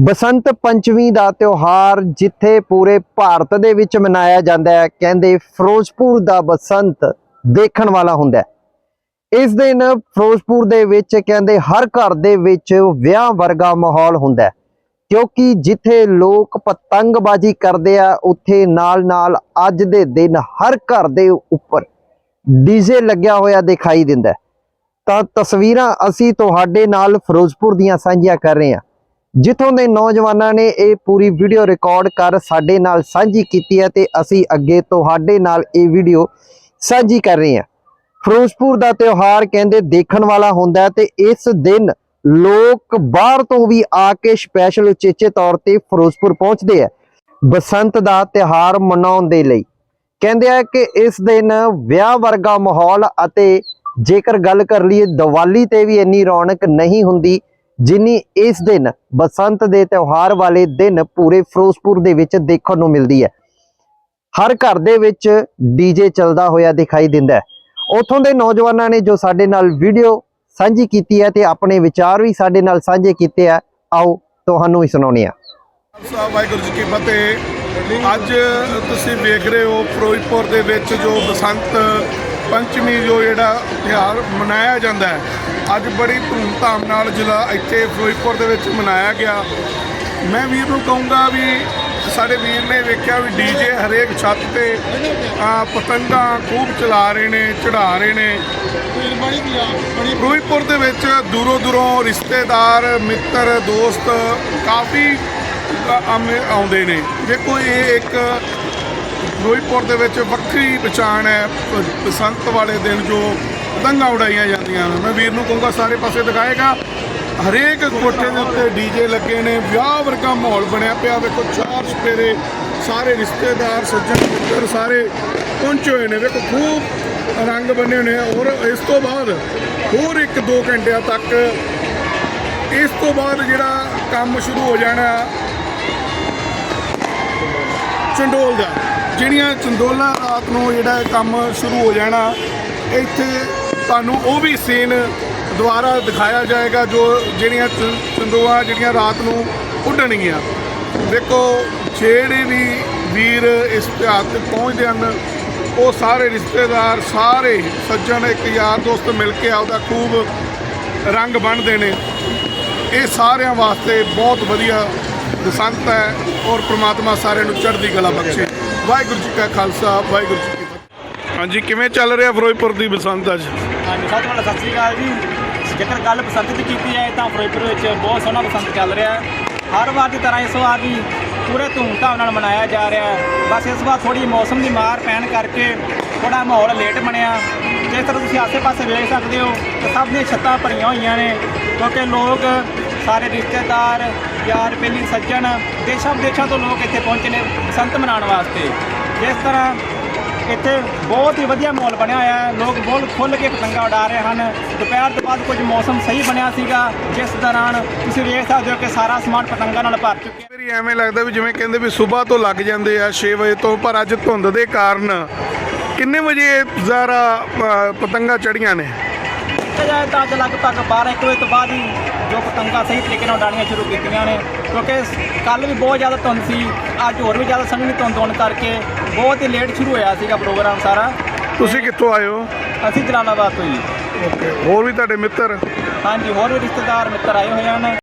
ਬਸੰਤ ਪੰਚਮੀ ਦਾ ਤਿਉਹਾਰ ਜਿੱਥੇ ਪੂਰੇ ਭਾਰਤ ਦੇ ਵਿੱਚ ਮਨਾਇਆ ਜਾਂਦਾ ਹੈ, ਕਹਿੰਦੇ ਫਿਰੋਜ਼ਪੁਰ ਦਾ ਬਸੰਤ ਦੇਖਣ ਵਾਲਾ ਹੁੰਦਾ ਹੈ। ਇਸ ਦਿਨ ਫਿਰੋਜ਼ਪੁਰ ਦੇ ਵਿੱਚ ਕਹਿੰਦੇ ਹਰ ਘਰ ਦੇ ਵਿੱਚ ਵਿਆਹ ਵਰਗਾ ਮਾਹੌਲ ਹੁੰਦਾ ਹੈ, ਕਿਉਂਕਿ ਜਿੱਥੇ ਲੋਕ ਪਤੰਗਬਾਜ਼ੀ ਕਰਦੇ ਆ, ਉੱਥੇ ਨਾਲ-ਨਾਲ ਅੱਜ ਦੇ ਦਿਨ ਹਰ ਘਰ ਦੇ ਉੱਪਰ ਡੀਜੇ ਲੱਗਿਆ ਹੋਇਆ ਦਿਖਾਈ ਦਿੰਦਾ ਤਾਂ ਤਸਵੀਰਾਂ ਅਸੀਂ ਤੁਹਾਡੇ ਨਾਲ ਫਿਰੋਜ਼ਪੁਰ ਦੀਆਂ ਸਾਂਝੀਆਂ ਕਰ ਰਹੇ ਹਾਂ। ਜਿੱਥੋਂ ਦੇ ਨੌਜਵਾਨਾਂ ਨੇ ਇਹ ਪੂਰੀ ਵੀਡੀਓ ਰਿਕਾਰਡ ਕਰ ਸਾਡੇ ਨਾਲ ਸਾਂਝੀ ਕੀਤੀ ਹੈ ਤੇ ਅਸੀਂ ਅੱਗੇ ਤੁਹਾਡੇ ਨਾਲ ਇਹ ਵੀਡੀਓ ਸਾਂਝੀ ਕਰ ਰਹੇ ਹਾਂ। ਫਿਰੋਜ਼ਪੁਰ ਦਾ ਤਿਉਹਾਰ ਕਹਿੰਦੇ ਦੇਖਣ ਵਾਲਾ ਹੁੰਦਾ ਹੈ ਤੇ ਇਸ ਦਿਨ ਲੋਕ ਬਾਹਰ ਤੋਂ ਵੀ ਆ ਕੇ ਸਪੈਸ਼ਲ ਉਚੇਚੇ ਤੌਰ ਤੇ ਫਿਰੋਜ਼ਪੁਰ ਪਹੁੰਚਦੇ ਆ ਬਸੰਤ ਦਾ ਤਿਉਹਾਰ ਮਨਾਉਣ ਦੇ ਲਈ ਕਹਿੰਦੇ ਆ ਕਿ ਇਸ ਦਿਨ ਵਿਆਹ ਵਰਗਾ ਮਾਹੌਲ ਅਤੇ ਜੇਕਰ ਗੱਲ ਕਰ ਲਈਏ ਦੀਵਾਲੀ ਤੇ ਵੀ ਇੰਨੀ ਰੌਣਕ ਨਹੀਂ ਹੁੰਦੀ ਜਿੰਨੀ ਇਸ ਦਿਨ ਬਸੰਤ ਦੇ ਤਿਉਹਾਰ ਵਾਲੇ ਦਿਨ ਪੂਰੇ ਫਿਰੋਜ਼ਪੁਰ ਦੇ ਵਿੱਚ ਦੇਖਣ ਨੂੰ ਮਿਲਦੀ ਹੈ। ਹਰ ਘਰ ਦੇ ਵਿੱਚ ਡੀਜੇ ਚੱਲਦਾ ਹੋਇਆ ਦਿਖਾਈ ਦਿੰਦਾ ਹੈ। ਉਥੋਂ ਦੇ ਨੌਜਵਾਨਾਂ ਨੇ ਜੋ ਸਾਡੇ ਨਾਲ ਵੀਡੀਓ ਸਾਂਝੀ ਕੀਤੀ ਹੈ ਤੇ ਆਪਣੇ ਵਿਚਾਰ ਵੀ ਸਾਡੇ ਨਾਲ ਸਾਂਝੇ ਕੀਤੇ ਆ, ਆਓ ਤੁਹਾਨੂੰ ਵੀ ਸੁਣਾਉਂਦੇ ਆ ਖਾਲਸਾ ਵਾਹਿਗੁਰੂ ਜੀ ਕੀ ਫਤਿਹ। ਅੱਜ ਤੁਸੀਂ ਵੇਖ ਰਹੇ ਹੋ ਫਿਰੋਜ਼ਪੁਰ ਦੇ ਵਿੱਚ ਜੋ ਬਸੰਤ ਪੰਚਮੀ ਜੋ ਜਿਹੜਾ ਤਿਉਹਾਰ ਮਨਾਇਆ ਜਾਂਦਾ ਹੈ ਅੱਜ ਬੜੀ ਧੂਮਧਾਮ ਨਾਲ ਜ਼ਿਲ੍ਹਾ ਇੱਥੇ ਫਿਰੋਜ਼ਪੁਰ ਦੇ ਵਿੱਚ ਮਨਾਇਆ ਗਿਆ। ਮੈਂ ਵੀਰ ਨੂੰ ਕਹੂੰਗਾ ਵੀ ਸਾਡੇ ਵੀਰ ਨੇ ਵੇਖਿਆ ਵੀ ਡੀਜੇ ਹਰੇਕ ਛੱਤ ਤੇ ਪਤੰਗਾਂ ਖੂਬ ਚਲਾ ਰਹੇ ਨੇ, ਚੜਾ ਰਹੇ ਨੇ। ਫਿਰੋਜ਼ਪੁਰ ਦੇ ਵਿੱਚ ਦੂਰੋਂ ਦੂਰੋਂ ਰਿਸ਼ਤੇਦਾਰ, ਮਿੱਤਰ, ਦੋਸਤ ਕਾਫੀ ਆਉਂਦੇ ਨੇ। ਦੇਖੋ ਇਹ ਇੱਕ ਫਿਰੋਜ਼ਪੁਰ ਦੇ ਵਿੱਚ ਵੱਖਰੀ ਪਛਾਣ ਹੈ। ਪ- ਬਸੰਤ ਵਾਲੇ ਦਿਨ ਜੋ ਪਤੰਗਾਂ ਉਡਾਈਆਂ ਜਾਂਦੀਆਂ ਨੇ ਮੈਂ ਵੀਰ ਨੂੰ ਕਹੂੰਗਾ ਸਾਰੇ ਪਾਸੇ ਦਿਖਾਏਗਾ। ਹਰੇਕ ਕੋਠੇ ਦੇ ਉੱਤੇ ਡੀਜੇ ਲੱਗੇ ਨੇ। ਵਿਆਹ ਵਰਗਾ ਮਾਹੌਲ ਬਣਿਆ ਪਿਆ। ਵੇਖੋ, ਚਾਰ ਸਪੇਰੇ ਸਾਰੇ ਰਿਸ਼ਤੇਦਾਰ, ਸੱਜਣ ਮਿੱਤਰ ਸਾਰੇ ਪਹੁੰਚੇ ਹੋਏ ਨੇ। ਵੇਖੋ, ਖੂਬ ਰੰਗ ਬੰਨੇ ਹੋਏ ਨੇ। ਔਰ ਇਸ ਤੋਂ ਬਾਅਦ ਹੋਰ 1-2 ਘੰਟਿਆਂ ਤੱਕ ਇਸ ਤੋਂ ਬਾਅਦ ਜਿਹੜਾ ਕੰਮ ਸ਼ੁਰੂ ਹੋ ਜਾਣਾ ਚੰਡੋਲ ਦਾ। ਜਿਹੜੀਆਂ ਚੰਡੋਲਾਂ ਰਾਤ ਨੂੰ ਜਿਹੜਾ ਕੰਮ ਸ਼ੁਰੂ ਹੋ ਜਾਣਾ, ਇੱਥੇ ਤੁਹਾਨੂੰ ਉਹ ਵੀ ਸੀਨ ਦੁਬਾਰਾ ਦਿਖਾਇਆ ਜਾਏਗਾ ਜੋ ਜਿਹੜੀਆਂ ਚ- ਚੰਡੋਆਂ ਜਿਹੜੀਆਂ ਰਾਤ ਨੂੰ ਉੱਡਣਗੀਆਂ। ਦੇਖੋ, ਜਿਹੜੇ ਵੀ ਵੀਰ ਇਸ ਤਿਉਹਾਰ ਤੇ ਪਹੁੰਚਦੇ ਹਨ, ਉਹ ਸਾਰੇ ਰਿਸ਼ਤੇਦਾਰ, ਸਾਰੇ ਸੱਜਣ, ਇੱਕ ਯਾਰ ਦੋਸਤ ਮਿਲ ਕੇ ਆਪਦਾ ਖੂਬ ਰੰਗ ਬੰਨ੍ਹਦੇ ਨੇ। ਇਹ ਸਾਰਿਆਂ ਵਾਸਤੇ ਬਹੁਤ ਵਧੀਆ ਬਸੰਤ ਹੈ ਔਰ ਪ੍ਰਮਾਤਮਾ ਸਾਰਿਆਂ ਨੂੰ ਚੜ੍ਹਦੀ ਕਲਾ ਬਖਸ਼ੇ। ਵਾਹਿਗੁਰੂ ਜੀ ਕਾ ਖਾਲਸਾ, ਵਾਹਿਗੁਰੂ ਜੀ ਕੀ ਫਤਿਹ। ਹਾਂਜੀ, ਕਿਵੇਂ ਚੱਲ ਰਿਹਾ ਫਿਰੋਜ਼ਪੁਰ ਦੀ ਬਸੰਤ ਅੱਜ? ਹਾਂਜੀ ਸਭ ਤੋਂ ਪਹਿਲਾਂ ਸਤਿ ਸ੍ਰੀ ਅਕਾਲ ਜੀ। ਜੇਕਰ ਗੱਲ ਬਸੰਤ ਦੀ ਕੀਤੀ ਜਾਏ ਤਾਂ ਫਿਰੋਜ਼ਪੁਰ ਵਿੱਚ ਬਹੁਤ ਸੋਹਣਾ ਬਸੰਤ ਚੱਲ ਰਿਹਾ ਹੈ। ਹਰ ਵਾਰ ਦੀ ਤਰ੍ਹਾਂ ਇਸ ਵਾਰ ਵੀ ਪੂਰੇ ਧੂਮਧਾਮ ਨਾਲ ਮਨਾਇਆ ਜਾ ਰਿਹਾ ਹੈ। ਬਸ ਇਸ ਵਾਰ ਥੋੜੀ ਮੌਸਮ ਦੀ ਮਾਰ ਪੈਣ ਕਰਕੇ ਥੋੜਾ ਮਾਹੌਲ ਲੇਟ ਬਣਿਆ। ਜਿਸ ਤਰ੍ਹਾਂ ਤੁਸੀਂ ਆਸੇ-ਪਾਸੇ ਵੇਖ ਸਕਦੇ ਹੋ ਕਿ ਸਭ ਦੀਆਂ ਛੱਤਾਂ ਭਰੀਆਂ ਹੋਈਆਂ ਨੇ, ਕਿਉਂਕਿ ਲੋਕ, ਸਾਰੇ ਰਿਸ਼ਤੇਦਾਰ, ਯਾਰ ਬੇਲੀ, ਸੱਜਣ ਦੇਸ਼ਾਂ ਵਿਦੇਸ਼ਾਂ ਤੋਂ ਲੋਕ ਇੱਥੇ ਪਹੁੰਚੇ ਨੇ ਬਸੰਤ ਮਨਾਉਣ ਵਾਸਤੇ। ਜਿਸ ਤਰ੍ਹਾਂ ਇੱਥੇ ਬਹੁਤ ਹੀ ਵਧੀਆ ਮਾਹੌਲ ਬਣਿਆ ਹੋਇਆ ਹੈ। ਲੋਕ ਬਹੁਤ ਖੁੱਲ੍ਹ ਕੇ ਪਤੰਗਾ ਉਡਾ ਰਹੇ ਹਨ। ਦੁਪਹਿਰ ਤੋਂ ਬਾਅਦ ਕੁਝ ਮੌਸਮ ਸਹੀ ਬਣਿਆ ਸੀਗਾ, ਜਿਸ ਦੌਰਾਨ ਤੁਸੀਂ ਵੇਖ ਸਕਦੇ ਹੋ ਕਿ ਸਾਰਾ ਸਮਾਨ ਪਤੰਗਾਂ ਨਾਲ ਭਰ ਚੁੱਕਿਆ। ਮੇਰੀ ਐਵੇਂ ਲੱਗਦਾ ਵੀ ਜਿਵੇਂ ਕਹਿੰਦੇ ਵੀ ਸਵੇਰ ਤੋਂ ਲੱਗ ਜਾਂਦੇ ਆ 6 ਵਜੇ ਤੋਂ, ਪਰ ਅੱਜ ਧੁੰਦ ਦੇ ਕਾਰਨ ਕਿੰਨੇ ਵਜੇ ਜ਼ਰਾ ਪਤੰਗਾ ਚੜੀਆਂ ਨੇ? ਦੇਖਿਆ ਜਾਏ ਤਾਂ ਅੱਜ ਲਗਭਗ 12 1 ਵਜੇ ਤੋਂ ਬਾਅਦ ਹੀ ਜੋ ਪਤੰਗਾਂ ਸਹੀ ਤਰੀਕੇ ਨਾਲ ਉਡਾਉਣੀਆਂ ਸ਼ੁਰੂ ਕੀਤੀਆਂ ਨੇ ਕਿਉਂਕਿ ਕੱਲ ਵੀ ਬਹੁਤ ਜ਼ਿਆਦਾ ਧੁੰਦ ਸੀ ਅੱਜ ਹੋਰ ਵੀ ਜ਼ਿਆਦਾ ਸੰਘਣੀ ਧੁੰਦ ਹੋਣ ਕਰਕੇ ਬਹੁਤ ਹੀ ਲੇਟ ਸ਼ੁਰੂ ਹੋਇਆ ਸੀਗਾ ਪ੍ਰੋਗਰਾਮ ਸਾਰਾ। ਤੁਸੀਂ ਕਿੱਥੋਂ ਆਏ ਹੋ? ਅਸੀਂ ਜਲਾਲਾਬਾਦ ਤੋਂ ਜੀ। ਓਕੇ ਹੋਰ ਵੀ ਤੁਹਾਡੇ ਮਿੱਤਰ? ਹਾਂਜੀ ਹੋਰ ਵੀ ਰਿਸ਼ਤੇਦਾਰ ਮਿੱਤਰ ਆਏ ਹੋਏ ਹਨ।